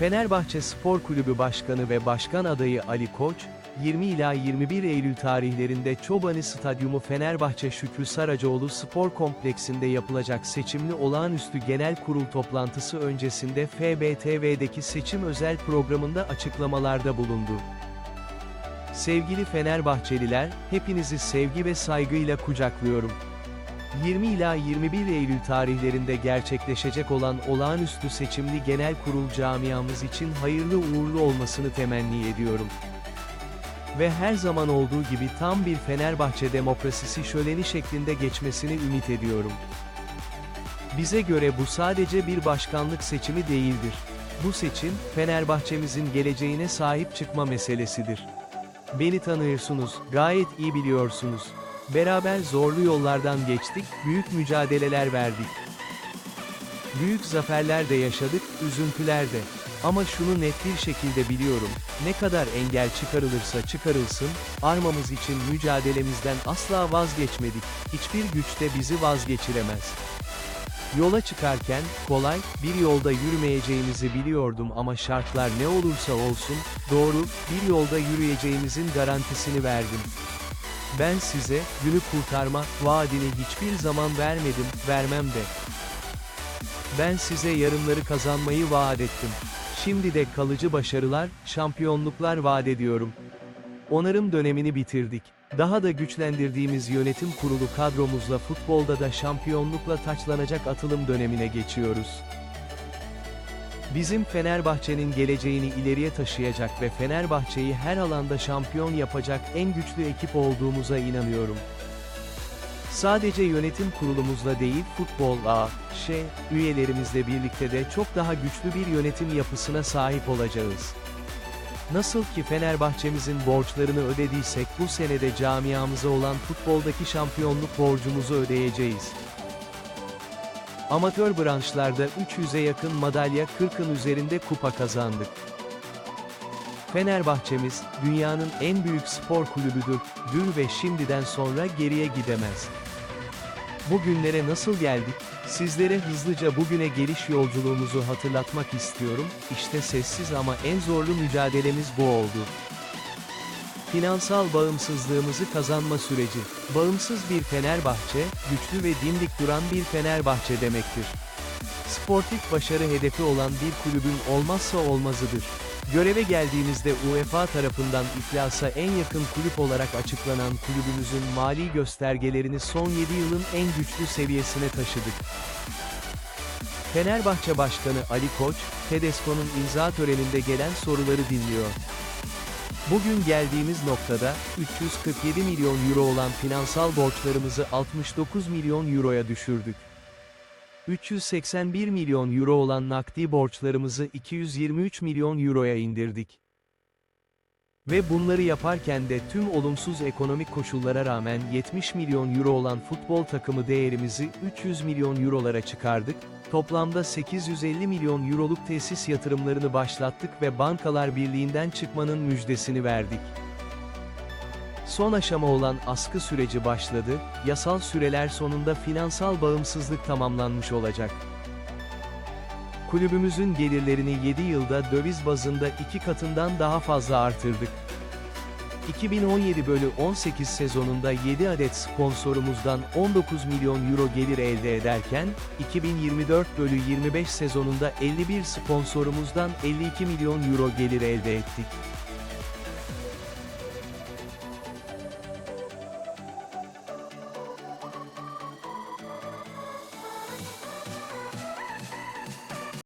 Fenerbahçe Spor Kulübü Başkanı ve Başkan adayı Ali Koç, 20 ila 21 Eylül tarihlerinde Çobanı Stadyumu Fenerbahçe Şükrü Saracoğlu Spor Kompleksinde yapılacak seçimli olağanüstü genel kurul toplantısı öncesinde FBTV'deki seçim özel programında açıklamalarda bulundu. Sevgili Fenerbahçeliler, hepinizi sevgi ve saygıyla kucaklıyorum. 20 ila 21 Eylül tarihlerinde gerçekleşecek olan olağanüstü seçimli genel kurul camiamız için hayırlı uğurlu olmasını temenni ediyorum. Ve her zaman olduğu gibi tam bir Fenerbahçe demokrasisi şöleni şeklinde geçmesini ümit ediyorum. Bize göre bu sadece bir başkanlık seçimi değildir. Bu seçim, Fenerbahçemizin geleceğine sahip çıkma meselesidir. Beni tanıyorsunuz, gayet iyi biliyorsunuz. Beraber zorlu yollardan geçtik, büyük mücadeleler verdik. Büyük zaferler de yaşadık, üzüntüler de. Ama şunu net bir şekilde biliyorum, ne kadar engel çıkarılırsa çıkarılsın, armamız için mücadelemizden asla vazgeçmedik, hiçbir güç de bizi vazgeçiremez. Yola çıkarken, kolay, bir yolda yürümeyeceğimizi biliyordum ama şartlar ne olursa olsun, doğru, bir yolda yürüyeceğimizin garantisini verdim. Ben size, günü kurtarma, vaadini hiçbir zaman vermedim, vermem de. Ben size yarınları kazanmayı vaat ettim. Şimdi de kalıcı başarılar, şampiyonluklar vaat ediyorum. Onarım dönemini bitirdik. Daha da güçlendirdiğimiz yönetim kurulu kadromuzla futbolda da şampiyonlukla taçlanacak atılım dönemine geçiyoruz. Bizim Fenerbahçe'nin geleceğini ileriye taşıyacak ve Fenerbahçe'yi her alanda şampiyon yapacak en güçlü ekip olduğumuza inanıyorum. Sadece yönetim kurulumuzla değil futbol A, Ş, üyelerimizle birlikte de çok daha güçlü bir yönetim yapısına sahip olacağız. Nasıl ki Fenerbahçemizin borçlarını ödediysek bu senede camiamıza olan futboldaki şampiyonluk borcumuzu ödeyeceğiz. Amatör branşlarda 300'e yakın madalya 40'ın üzerinde kupa kazandık. Fenerbahçemiz, dünyanın en büyük spor kulübüdür, dür ve şimdiden sonra geriye gidemez. Bugünlere nasıl geldik? Sizlere hızlıca bugüne geliş yolculuğumuzu hatırlatmak istiyorum, işte sessiz ama en zorlu mücadelemiz bu oldu. Finansal bağımsızlığımızı kazanma süreci. Bağımsız bir Fenerbahçe, güçlü ve dimdik duran bir Fenerbahçe demektir. Sportif başarı hedefi olan bir kulübün olmazsa olmazıdır. Göreve geldiğimizde UEFA tarafından iflasa en yakın kulüp olarak açıklanan kulübümüzün mali göstergelerini son 7 yılın en güçlü seviyesine taşıdık. Fenerbahçe Başkanı Ali Koç, Tedesco'nun imza töreninde gelen soruları dinliyor. Bugün geldiğimiz noktada, 347 milyon euro olan finansal borçlarımızı 69 milyon euroya düşürdük. 381 milyon euro olan nakdi borçlarımızı 223 milyon euroya indirdik. Ve bunları yaparken de tüm olumsuz ekonomik koşullara rağmen 70 milyon euro olan futbol takımı değerimizi 300 milyon eurolara çıkardık, toplamda 850 milyon euroluk tesis yatırımlarını başlattık ve Bankalar Birliği'nden çıkmanın müjdesini verdik. Son aşama olan askı süreci başladı, yasal süreler sonunda finansal bağımsızlık tamamlanmış olacak. Kulübümüzün gelirlerini 7 yılda döviz bazında iki katından daha fazla artırdık. 2017 bölü 18 sezonunda 7 adet sponsorumuzdan 19 milyon euro gelir elde ederken, 2024 bölü 25 sezonunda 51 sponsorumuzdan 52 milyon euro gelir elde ettik.